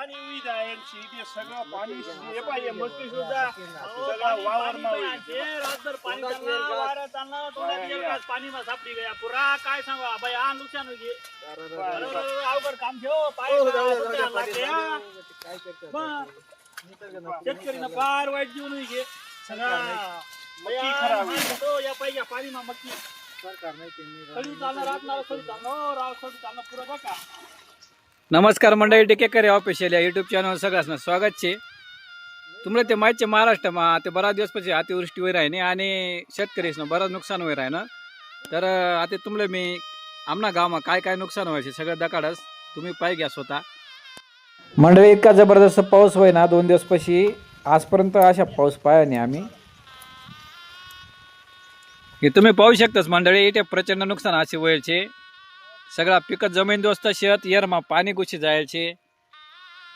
पाणी उई जाईल शेती सगळं पाणी हे पाहिजे मस्ती सुद्धा सगळं वावर रातभर पाणी चाललं वारा गेलं का पाणी मा सापडी गया पुरा काय सांगा बाई हा नुकसान होईल अवघड काम लागते हा. मग, शेतकरीनं फार वाईट जीवन होईल हे. सगळा मक्की तो पाहिजे पाणी मा मक्की सडी चालणार रात नाव सडी चालणार राव सडी चालणार पुरं बघा नमस्कार मंडळी टिकेकर ऑफिशियल या युट्यूब चॅनल सगळ्यांना स्वागत छे तुम्हाला ते माहिती महाराष्ट्रमा ते बराच दिवस પછી अतिवृष्टी होई राहिने आणि शेतकरीसनं बरंच नुकसान होई ना तर आता तुमले मी आमना गावमा काय काय नुकसान व्हायचे सगळं दकाडच तुम्ही पाय घ्या स्वतः. मंडळी इतका जबरदस्त पाऊस होय ना दोन दिवस पशी. आजपर्यंत अशा पाऊस पाया नाही आम्ही. हे तुम्ही पाहू शकताच मंडळी इथे प्रचंड नुकसान असे व्हायचे सगळा पिकं जमीन दोस्त शेत येरमा पाणी घुशी जायचे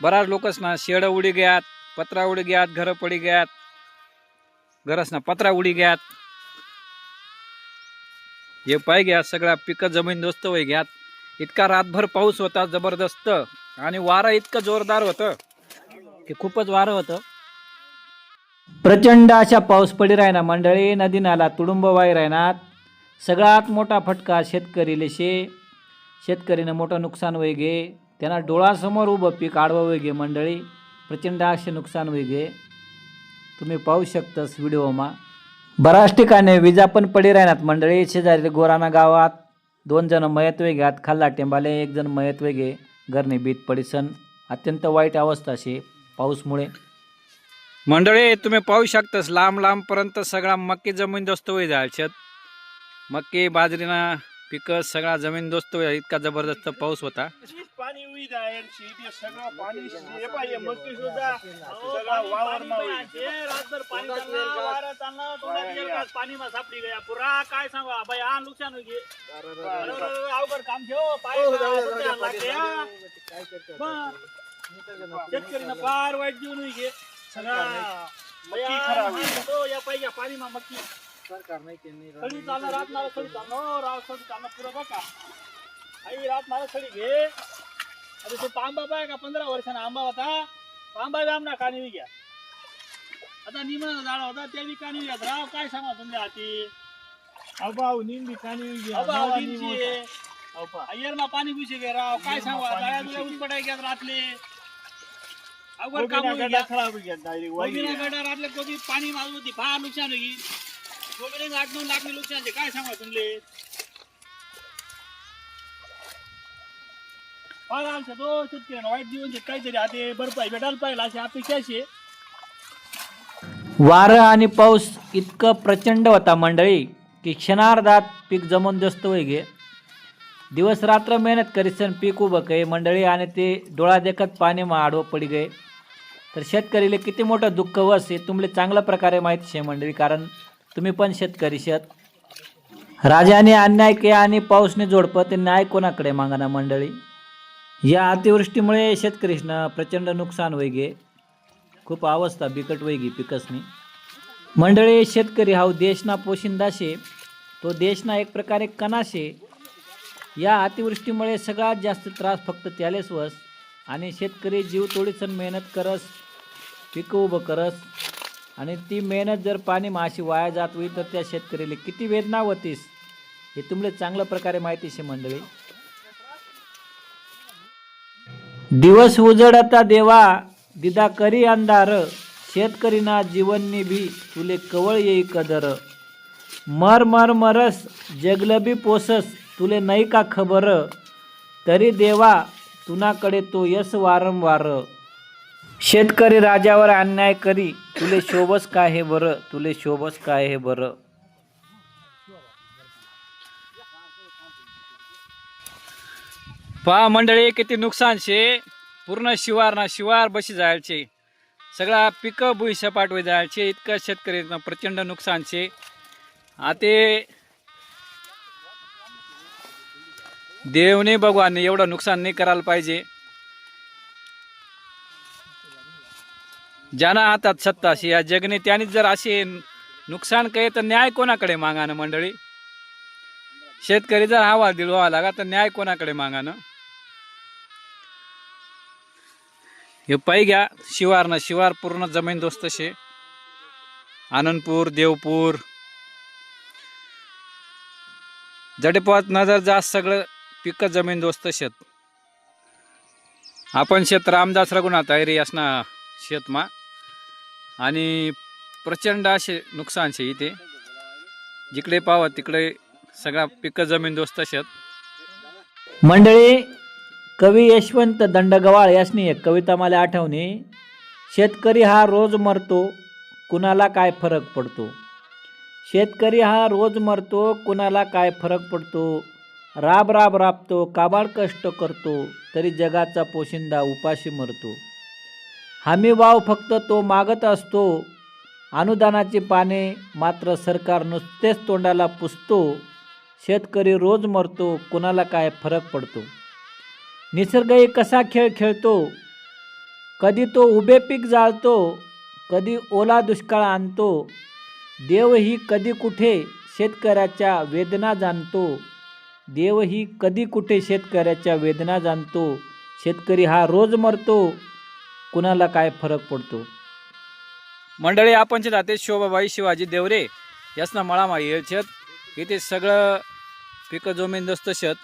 बराच लोकच ना शेड उडी ग्यात पत्रा उडी ग्यात घरं पडी ग्यात. घरच ना पत्रा उडी ग्यात. हे पाय घ्या सगळा पिकं जमीन दोस्त वय घ्यात. इतका रातभर पाऊस होता जबरदस्त. आणि वारं इतकं जोरदार होतं. की खूपच वारं होतं. प्रचंड अशा पाऊस पडी राहिना मंडळी नदी नाला तुडुंब वाई राहणार सगळ्यात मोठा फटका शेतकरीले शे. शेतकरीनं मोठं नुकसान होई त्यांना डोळासमोर उभं पीक आडवं वेगे मंडळी प्रचंड असे नुकसान होई तुम्ही पाहू शकतास व्हिडिओमा. बऱ्याच ठिकाणी विजा पण पडी राहण्यात मंडळी शेजारी गोराना गावात दोन जण मयत वेग्यात खाल्ला टेंबाले एक जण मयत वेगे घरने बीत पडिसन. अत्यंत वाईट अवस्था शे पाऊसमुळे. मंडळी तुम्ही पाहू शकतास लांब लांबपर्यंत सगळा मक्की जमीन जास्त होई जायच्यात मक्की बाजरीना पिकं सगळा जमीन दोस्त होई इतका जबरदस्त पाऊस होता. पाणी सगळं हे सुद्धा सगळं वावर रातभर पाणी चाललं वारा चाललं तोंडात गेलं का पाणी मा सापडी गया. पुरा काय सांगा बाई हा नुकसान अवघड काम ठेव पाय हा. मग, शेतकरीनं फार वाईट जीवन होईल हे. सगळा मक्की खराब. हा, या पाहिजे पाणी मा मक्की. सडी चालणार रात नाव सडी चालणार हो, राव सडी चालणार पुरं बघा आई रात सडी घे. अरे तो आंबा पाय का? पंधरा वर्षानं आंबा होता. आंबा बी आमना कानी घ्या आता निमन झाड होता ते बी कानी घ्या राव काय सांगा तुमच्या हाती? अभाव अवधींची. अय्यर मा पाणी घुसे गे राव. काय सांगा? जाळ्या दुळ्या उपटाय घ्या रातले. अवघड काम घ्या. खराब घ्या डायरेक्ट गडा रातले कोबी पाणी मारून होती. फार नुकसान होईल. तोपर्यंत आठ नऊ लाख नुकसान आहे. काय सांगा तुमले फार आमच्या तो शेतकऱ्यांना वाईट जीवन आहे. काहीतरी आता भरपाई भेटायला पाहिजे अशी अपेक्षा अशी आहे. वारं आणि पाऊस इतकं प्रचंड होता मंडळी की क्षणार्धात पीक जमून दस्त होई गे दिवस रात्र मेहनत करीसन पीक उभं कै मंडळी आणि ते डोळा देखत पाणी मा आडवं पडी गे तर शेतकरीले किती मोठं दुःख वस हे तुमले चांगल्या प्रकारे माहिती शे मंडळी कारण तुम्ही पण शेतकरी शेत. राजाने अन्याय केला आणि पाऊसने जोडपं ते न्याय कोणाकडे मागाना मंडळी? या अतिवृष्टीमुळे शेतकरीसनं प्रचंड नुकसान वैगे गे खूप अवस्था बिकट वैगी पिकसनी. मंडळी शेतकरी हा देशना पोशिंदा शे तो देशना एक प्रकारे कणा शे या अतिवृष्टीमुळे सगळ्यात जास्त त्रास फक्त त्यालेच वस आणि शेतकरी जीव तोडीसन मेहनत करस पिकं उभं करस. आणि ती मेहनत जर पाणी माशी वाया जात होईल तर त्या शेतकरीले किती वेदना होतीस? हे तुमले चांगल्या प्रकारे माहिती शे मंडळी. दिवस उजडता देवा दिदा करी अंधार शेतकरीना जीवननी भी तुले कवळ येई कदर. मर मर मरस जगलबी पोसस तुले नाही का खबर. तरी देवा तुनाकडे तो यस वारंवार. शेतकरी राजावर अन्याय करी तुले शोभस काय हे बरं? तुले शोभस काय हे बरं? पहा मंडळी किती नुकसान शे. पूर्ण शिवार ना शिवार बशी जायचे सगळा पिकं भुई सपाट होई जायचे इतकं शेतकरी प्रचंड नुकसान शे. आते देवने भगवान एवढं नुकसान नाही करायला पाहिजे. ज्यांना हातात सत्ता अशी या जगने त्यांनी जर असे नुकसान काही तर न्याय कोणाकडे मागानं मंडळी? शेतकरी जर हवा दिलवा लागा तर न्याय कोणाकडे मागानं? हे पायी घ्या शिवार ना शिवार पूर्ण जमीन दोस्त शे आनंदपूर देवपूर. जडेपात नजर जास्त सगळं पिकं जमीन दोस्त शेत आपण शेत रामदास रघुनाथ ऐरी असणार शेतमा. आणि प्रचंड असे नुकसानशे इथे. जिकडे पावा तिकडे सगळा पिकं जमीन दोस्त शेत मंडळी कवी यशवंत दंडगवाळ यासनी एक कविता मला आठवणे. शेतकरी हा रोज मरतो कुणाला काय फरक पडतो? शेतकरी हा रोज मरतो कुणाला काय फरक पडतो? राब राब राबतो काबाड कष्ट करतो तरी जगाचा पोशिंदा उपाशी मरतो. हमीभाव फक्त तो मागत असतो. अनुदानाची पाने मात्र सरकार नुसतेच तोंडाला पुसतो. शेतकरी रोज मरतो कुणाला काय फरक पडतो? निसर्गही कसा खेळ खेळतो? कधी तो उभे पीक जाळतो कधी ओला दुष्काळ आणतो. देवही कधी कुठे शेतकऱ्याच्या वेदना जाणतो. देवही कधी कुठे शेतकऱ्याच्या वेदना जाणतो. शेतकरी हा रोज मरतो कुणाला काय फरक पडतो? मंडळी आपण जे जाते शोभाबाई शिवाजी देवरे यासना मळामा येळचत इथे सगळं पिकं जमीन शेत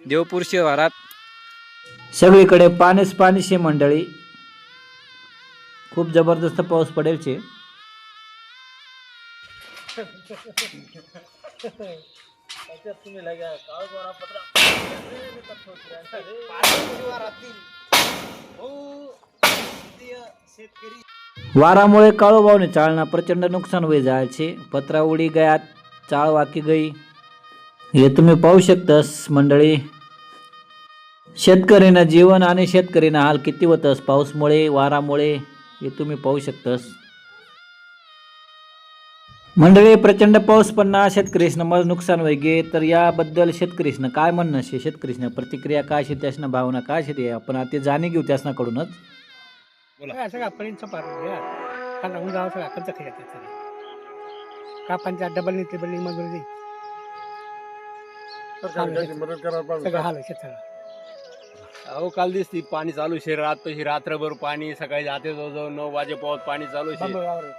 देवपूर शहरात सगळीकडे पाणीच पाणीशे मंडळी. खूप जबरदस्त पाऊस पडेल छे वारामुळे काळोबावने चाळणा प्रचंड नुकसान होई जायचे. पत्रा उडी गयात चाळ वाकी गई. हे तुम्ही पाहू शकतास मंडळी. शेतकऱ्यांना जीवन आणि शेतकऱ्यांना हाल किती होतस पाऊसमुळे वारामुळे हे तुम्ही पाहू शकतास. मंडळी प्रचंड पाऊस पडणार शेतकरीसनं मग नुकसान वैगे. तर याबद्दल शेतकरीसनं काय म्हणणं? शे शेतकरीसनं प्रतिक्रिया काय शे त्यासनं भावना काय शे ते आपण आता ते जाणे घेऊ त्यासनाकडूनच. काय सगळा सगळा खर्च खायचा डबल नी ट्रिबल नी मजुरी दे मदत करायला पाहिजे सगळं हाल शेत सगळं अहो काल दिसती पाणी चालू शे रात तशी रात्रभर पाणी सकाळी जाते जवळजवळ नऊ वाजे पावत पाणी चालू शे.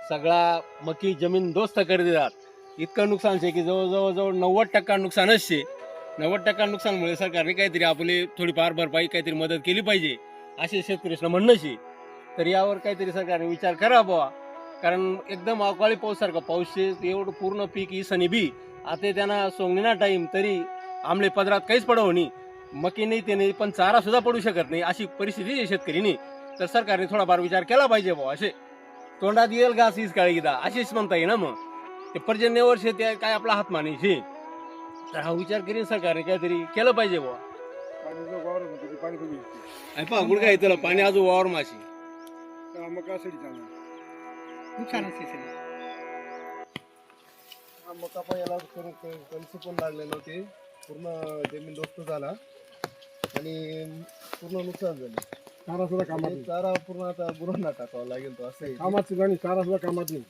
सगळा मकी जमीन दोस्त कर देतात इतकं नुकसान शे की जवळजवळ जवळ नव्वद टक्का नुकसानच शे नव्वद टक्का नुकसानमुळे सरकारने काहीतरी आपली थोडीफार भरपाई काहीतरी मदत केली पाहिजे असे शेतकऱ्यांना म्हणणं शे तर यावर काहीतरी सरकारने विचार करा बुवा. कारण एकदम अवकाळी पाऊस सारखा पाऊस शे एवढं पूर्ण पीक इसनी बी. आता त्यांना सोंगणीना टाईम तरी आमले पदरात काहीच पडव नाही मकी नाही ते नाही पण चारा सुद्धा पडू शकत नाही अशी परिस्थिती आहे शेतकरीनी. तर सरकारने थोडाफार विचार केला पाहिजे बुवा असे. तोंडात येईल घास हीच काळी गीता? असेच म्हणता येईल ना मग. ते पर्जन्यवर शेत काय आपला हात माने शे तर हा विचार करीन सरकारने काहीतरी केलं पाहिजे येते. आणि पहा गुड काय त्याला पाणी अजून वावर माशी. आहे सगळं मका पण याला करून कणसं पण लागले नव्हते पूर्ण जमीन दोस्त झाला. आणि पूर्ण नुकसान झाले. चारा सुद्धा कामात चारा पूर्ण आता गुरांना टाकावा लागेल तो असं कामात सुद्धा नाही चारा सुद्धा कामात नाही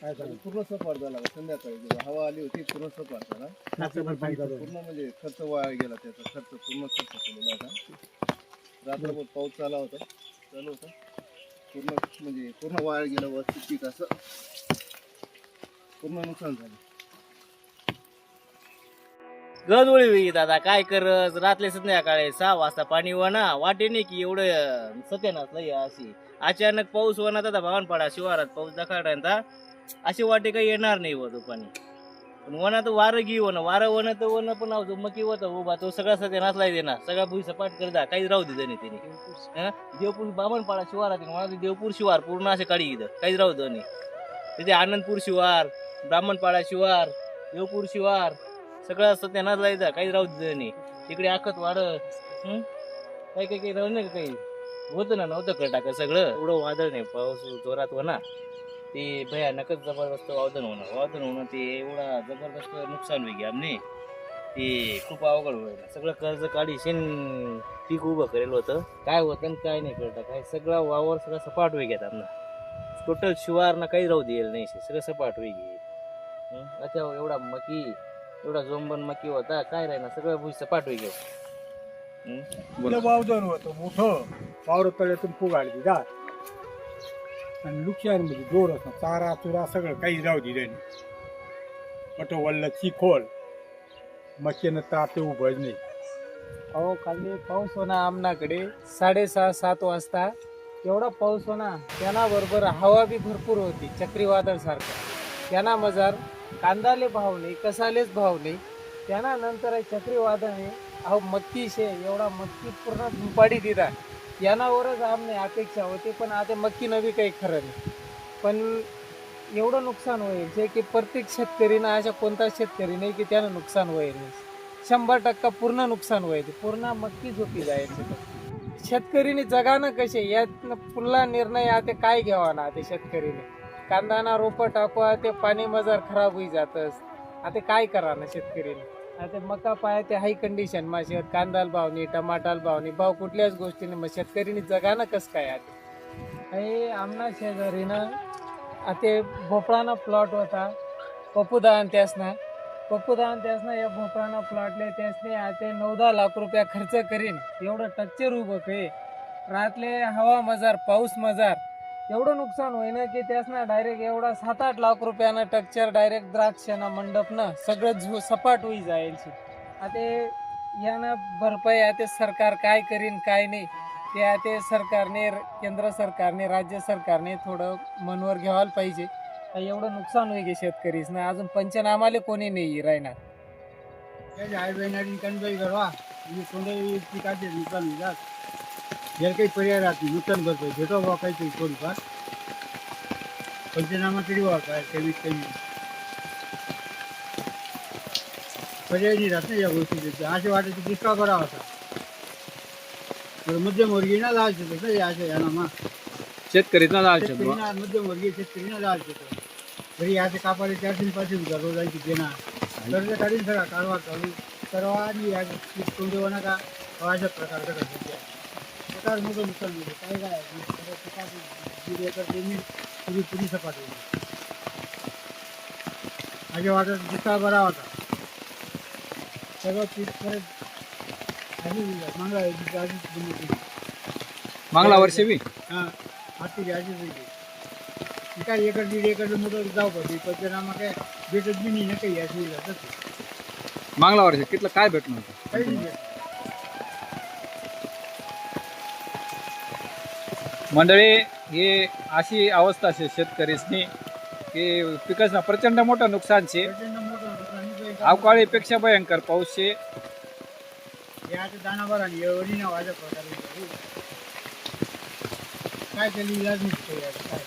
काय झालं पूर्ण सपाट झाला संध्याकाळी जेव्हा हवा आली होती पूर्ण सपाट झाला. रात्रभर पाणी चालू. पूर्ण म्हणजे खर्च वाया गेला त्याचा खर्च पूर्ण खर्च केलेला होता. रात्रभर पाऊस चालू होता चालू होता. पूर्ण म्हणजे पूर्ण वाया गेलं वरती पीक असं. पूर्ण नुकसान झालं. गजवळी वेळी दादा काय करत रातले संध्याकाळी सहा वाजता पाणी वना वाटे नाही की एवढं सत्यानाच लय अशी. अचानक पाऊस वना दादा भावनपाडा शिवारात पाऊस दखाड्यांता अशी वाटे काही येणार नाही व तो पाणी पण वनात वारं घी वन वारं वन तर वन पण आवतो मकी होता उभा तो सगळा सत्यानाच लाई देणार. सगळा भुई सपाट करता काहीच राहू दे नाही त्याने? देवपूर. बामणपाडा शिवारात ते देवपूर शिवार पूर्ण असे काढी इथं. काहीच राहू दे नाही तिथे आनंदपूर शिवार ब्राह्मणपाडा शिवार देवपूर शिवार सगळं असतं त्यांना जायचं काही राहू दिलं नाही. तिकडे आखत वाढ काही काही काही राहू नाही का काही? होतं ना नव्हतं कर टाकत सगळं. एवढं वादळ नाही पाऊस जोरात होणार ते भयानकच जबरदस्त वादन होणं. वादन होणं ते एवढा जबरदस्त नुकसान होईल आमने. ते खूप अवघड होईल. सगळं कर्ज काढी शेण पीक उभं करेल होतं. काय होतं आणि काय नाही करता काय सगळा वावर सगळं सपाट होई घेत ना टोटल शिवार ना काही राहू देईल नाही. सगळं सपाट होई घे अच्छा एवढा मकी एवढा जोंबन मकी होता काय राहिना सगळं भुई सपाट होई घेऊ वावजन होतं मोठं. वावर तळ्यातून फुगाड दिला आणि नुकसानमध्ये जोर असं चारा चुरा सगळं काही राहू दिलं मोठं वल्ल चिखोल. मच्छीनं ताते उभं नाही. अहो काल पाऊस होना आमनाकडे साडेसहा सात वाजता. एवढा पाऊस होना त्यांना बरोबर हवा बी भरपूर होती चक्रीवादळ सारखं त्यांना मजार कांदाले भाव नाही कसालेच भाव नाही त्यांना नंतर हे चक्रीवादळने अहो मक्की शे एवढा मक्की पूर्ण झुंपाडी दिला. यानावरच आमने अपेक्षा होती पण आता मक्की नवी काही खरं नाही. पण एवढं नुकसान होईल जे की प्रत्येक शेतकरीनं अशा कोणता शेतकरी नाही की त्यानं नुकसान होईल. नाही शंभर टक्का पूर्ण नुकसान व्हायचे पूर्ण मक्की झोपी जायची. शेतकरीने जगानं कसे यात पुन्हा निर्णय आता काय घ्यावा ना ते शेतकरीने? कांदाना रोप टाकवा ते पाणी मजार खराब होई जातस. आता काय करा ना शेतकरीने? आता मका पाया ते हाय कंडिशन मा शेत कांदाल भावनी टमाटाल भावनी भाव कुठल्याच गोष्टीने मग शेतकरीने जगाना कस काय आता हे आमना शेजारीनं आता भोपळाना प्लॉट होता. पप्पूदान त्यासना. पप्पूदान त्यासना या भोपळाना प्लॉटले त्यासने आता नऊ दहा लाख रुपया खर्च करीन. एवढं टच्चर उभं के रातले हवा मजार पाऊस मजार. एवढं नुकसान होईना की त्यासना डायरेक्ट एवढा सात आठ लाख रुपयानं टक्चर डायरेक्ट द्राक्षाना मंडपनं सगळं झू सपाट होई जाईल. आता यानं भरपाई आता सरकार काय करीन काय नाही ते आता सरकारने केंद्र सरकारने राज्य सरकारने थोडं मनवर घ्यायला पाहिजे. एवढं नुकसान होईल शेतकरीच ना अजून पंचनामाले कोणी नाही राहणार. याला पर्याय राहत नाही नुकसान भरपाई भेटो बा काहीतरी थोडीफार पंचनामा तरी व्हा काय कमीत कमी पर्याय नाही राहत ना या गोष्टी असे वाटायचे दुष्काळ बरा होता बरं मध्यमवर्गीय ना लाल शेत होतं या अशा शेतकरीचा लाल शेतकरी ना मध्यमवर्गीय शेतकरी ना लाल शेत घरी याचे कापाले चारशे पाचशे रुपये रोजांची देणार कर्ज काढून सगळा कारभार चालू सर्व आणि या तोंडे नका अशा प्रकारचं घडलं मोठं नुकसान होईल काय काय. दीड एकर जमीन पुरी पुरी सपाट होईल माझ्या वाटत दुष्काळ बरा होता. सगळं पीक परत आधी मागला आधीच बंद केली मागला वर्षी बी? हां आजची आधीच होती. काय एकर दीड एकर मोठं जाऊ पडते पंचनामा काय भेटत बी नाही ना काही याची मागला वर्षी कितलं काय भेटणार काही नाही. मंडळी ही अशी अवस्था शे शेतकरीसनी की पिकाचं प्रचंड मोठं नुकसान शे. अवकाळीपेक्षा भयंकर पाऊस शे. प्रकारे काय केली इलाज काय?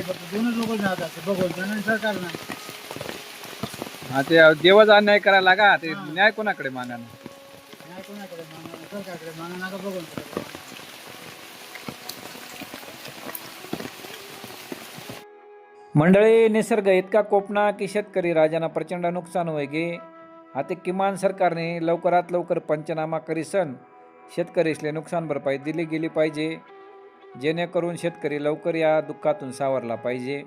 फक्त दोनच लोक जातात बघून हा ते देवच अन्याय करायला लागा ते न्याय कोणाकडे कोणाकडे काकडे सरकारकडे नका बघून. मंडळी निसर्ग इतका कोपना की शेतकरी राजांना प्रचंड नुकसान होय गे. आता किमान सरकारने लवकरात लवकर पंचनामा करीसन शेतकरीसले नुकसान भरपाई दिली गेली पाहिजे. जेणेकरून शेतकरी लवकर या दुःखातून सावरला पाहिजे.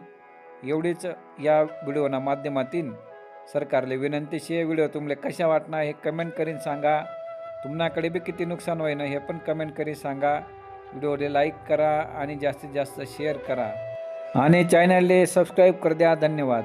एवढीच या व्हिडिओना माध्यमातून सरकारले विनंतीशी व्हिडिओ तुमले कशा वाटणार हे कमेंट करीन सांगा. तुम्हाकडे बी किती नुकसान होईना हे पण कमेंट करी सांगा. व्हिडिओले लाईक करा आणि जास्तीत जास्त शेअर करा. आणि चॅनलले सबस्क्राईब कर द्या. धन्यवाद.